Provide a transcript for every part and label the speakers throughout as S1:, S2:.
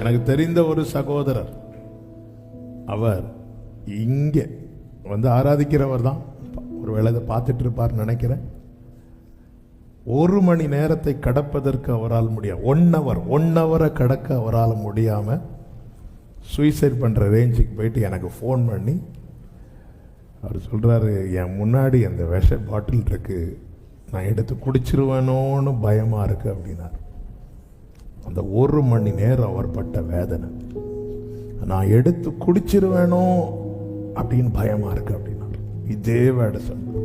S1: எனக்கு தெரிந்த ஒரு சகோதரர். அவர் இங்கே வந்து ஆராதிக்கிறவர் தான். ஒரு வேளை இதை பார்த்துட்டு இருப்பார் நினைக்கிறேன். ஒரு மணி நேரத்தை கடப்பதற்கு அவரால் முடியாது ஒன் ஹவர் ஒன் ஹவரை கடக்க அவரால் முடியாமல் சூசைட் பண்ணுற ரேஞ்சுக்கு போயிட்டு எனக்கு ஃபோன் பண்ணி அவர் சொல்கிறாரு என் முன்னாடி அந்த விஷ பாட்டில் இருக்குது நான் எடுத்து குடிச்சிருவேனோன்னு பயமாக இருக்குது அப்படின்னார். அந்த ஒரு மணி நேரம் அவர் பட்ட வேதனை. நான் எடுத்து குடிச்சிருவேனோ அப்படின்னு பயமா இருக்கு அப்படின்னார் இதே வேட சொன்னார்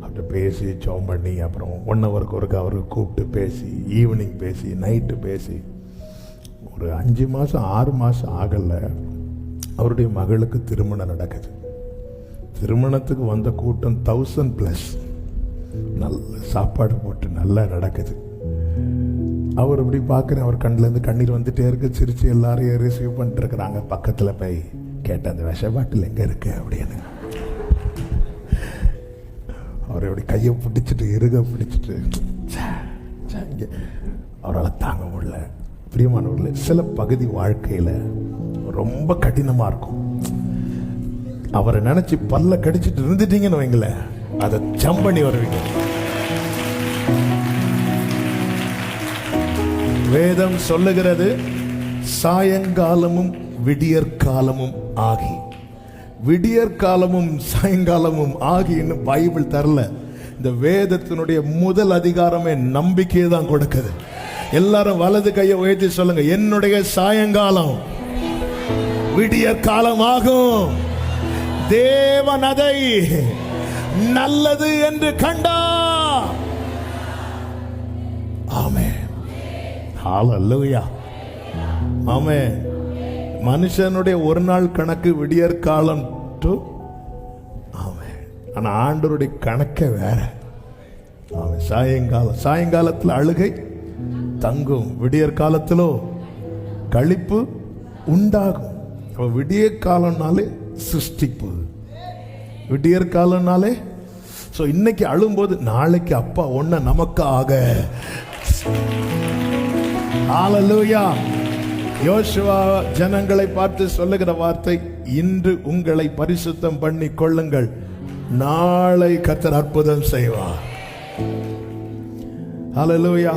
S1: அவர்கிட்ட பேசி ஜோம் பண்ணி அப்புறம் ஒன் ஹவருக்கு ஒருக்கு அவருக்கு கூப்பிட்டு பேசி ஈவினிங் பேசி நைட்டு பேசி. ஒரு அஞ்சு மாதம் ஆறு மாதம் ஆகலை. அவருடைய மகளுக்கு திருமணம் நடக்குது. திருமணத்துக்கு வந்த கூட்டம் தௌசண்ட் ப்ளஸ் நல்ல சாப்பாடு போட்டு நல்லா நடக்குது. அவர் இப்படி பார்க்குறேன் அவர் கண்ணிலேருந்து கண்ணீர் வந்துட்டே இருக்கு. சிரிச்சு எல்லாரையும் ரிசீவ் பண்ணிட்டு இருக்கிறாங்க பக்கத்தில் போய் கேட்டேன் அந்த விஷ பாட்டில் எங்கே இருக்கு அப்படின்னு. அவர் இப்படி கையை பிடிச்சிட்டு இருக பிடிச்சிட்டு ச்சே, அவரால் தாங்க முடியல. பிரியமானவர்கள் சில பகுதி வாழ்க்கையில் ரொம்ப கடினமாக இருக்கும். அவரை நினச்சி பல்ல கடிச்சிட்டு இருந்துட்டீங்கன்னு வைங்களேன். அதை ஜம்ப் பண்ணி வருவீங்க. வேதம் சொல்லுகிறது சாயங்காலமும் விடியற்காலமும் ஆகி. விடியற்காலமும் சாயங்காலமும் ஆகின்னு பைபிள் தரல. இந்த வேதத்தினுடைய முதல் அதிகாரமே நம்பிக்கையை தான் கொடுக்குது. எல்லாரும் வலது கையை உயர்த்தி சொல்லுங்க என்னுடைய சாயங்காலம் விடியற்காலம் ஆகும் தேவன் அதை நல்லது என்று கண்டா. ஆமே ஹalleluya ஆமே மனுஷனுடைய ஒரு நாள் கணக்கு விடியற்காலம் டு ஆமே ஆனால் ஆண்டருடைய கணக்கே வேற. ஆமே சாயங்காலம் சாயங்காலத்தில் அழுகை தங்கும். விடியற் காலத்திலோ கழிப்பு உண்டாகும். அப்போ விடிய காலம்னாலே சிருஷ்டிப்பு. விடியற் காலம்னாலே ஸோ இன்னைக்கு அழும்போது நாளைக்கு அப்பா ஒன்ன நமக்காக. ஹalleluya யோசுவா ஜனங்களை பார்த்து சொல்லுகிற வார்த்தை இன்று உங்களை பரிசுத்தம் பண்ணி கொள்ளுங்கள். நாளை கர்த்தர் அற்புதம் செய்வார். ஹalleluya